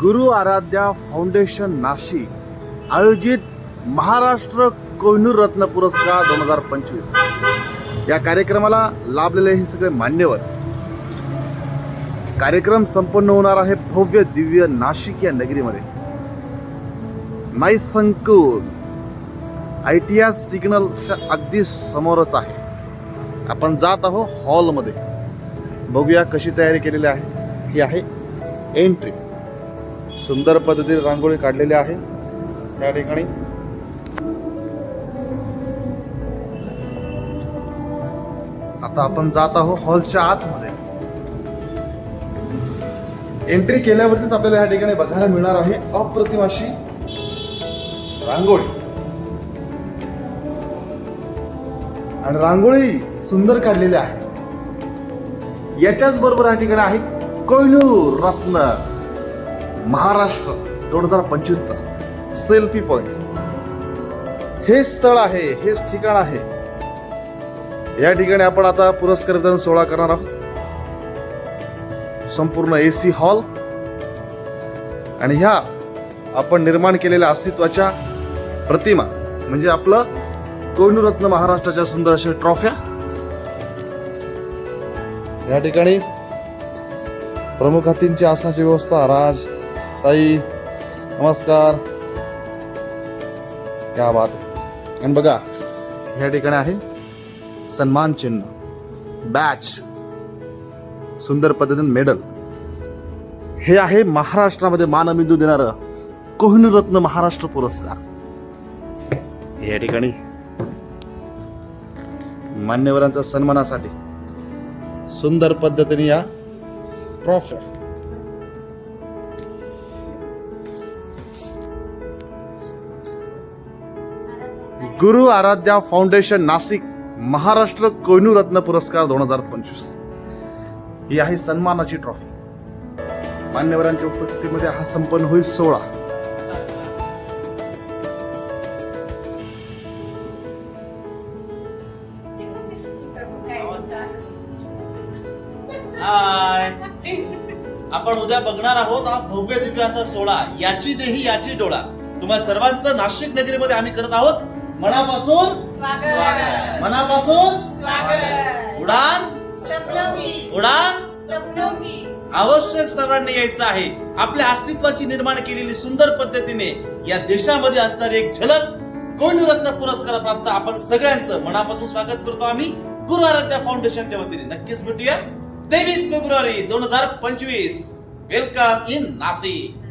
गुरु Aaradhya foundation Nashik आयोजित महाराष्ट्र कोहिनूर रत्न पुरस्कार दोन हजार पंचवीस. या कार्यक्रमाला लाभलेले हे सगळे मान्यवर. कार्यक्रम संपन्न होणार आहे भव्य दिव्य नाशिक या नगरीमध्ये. नाई संकुल आय टी आर सिग्नलच्या अगदी समोरच आहे. आपण जात आहोत हॉलमध्ये. बघूया कशी तयारी केलेली आहे. ही आहे एंट्री. सुंदर पद्धतीने रांगोळी काढलेली आहे. त्या ठिकाणी आता आपण जात आहोत हॉलच्या आतमध्ये. एंट्री केल्यावरतीच आपल्याला या ठिकाणी बघायला मिळणार आहे अप्रतिमाशी रांगोळी. आणि रांगोळी सुंदर काढलेली आहे. याच्याच बरोबर या ठिकाणी आहे कोयनूर रत्न. महाराष्ट्र दोन हजार पंचवीसचा सेल्फी पॉइंट. हे स्थळ आहे हेच ठिकाण आहे. या ठिकाणी आपण आता पुरस्कार वितरण सोहळा करणार आहोत. संपूर्ण एसी हॉल आणि ह्या आपण निर्माण केलेल्या अस्तित्वाच्या प्रतिमा म्हणजे आपलं कोहिनूर रत्न महाराष्ट्राच्या सुंदर अशा ट्रॉफ्या. या ठिकाणी प्रमुख हातींची आसनाची व्यवस्था राज ताई नमस्कार. क्या बात आहे. आणि बघा ह्या ठिकाणी आहे सन्मान चिन्ह. बॅच सुंदर पद्धतीने मेडल हे आहे महाराष्ट्रामध्ये मानबिंदू देणार कोहिनूर रत्न महाराष्ट्र पुरस्कार. या ठिकाणी मान्यवरांच्या सन्मानासाठी सुंदर पद्धतीने या ट्रॉफ्या गुरु आराध्या फाउंडेशन नाशिक महाराष्ट्र कोयनू रत्न पुरस्कार दोन हजार पंचवीस. ही आहे सन्मानाची ट्रॉफी. मान्यवरांच्या उपस्थितीमध्ये हा संपन्न होईल सोहळा. हाय. आपण उद्या बघणार आहोत हा भव्य दिव्य असा सोहळा. याची देही याची डोळा. तुम्हा सर्वांचं नाशिक नगरीमध्ये आम्ही करत आहोत. मनापासून स्वागत. मनापासून स्वागत. उडान. उडान. आवश्यक सर्वांनी यायचं आहे. आपल्या अस्तित्वाची निर्माण केलेली सुंदर पद्धतीने या देशामध्ये असणारी एक झलक कोहिनूरत्न पुरस्कार प्राप्त आपण सगळ्यांचं मनापासून स्वागत करतो आम्ही. गुरु आराध्या फाउंडेशनच्या वतीने. नक्कीच भेटूया. तेवीस फेब्रुवारी दोन हजार पंचवीस. Welcome in Nashik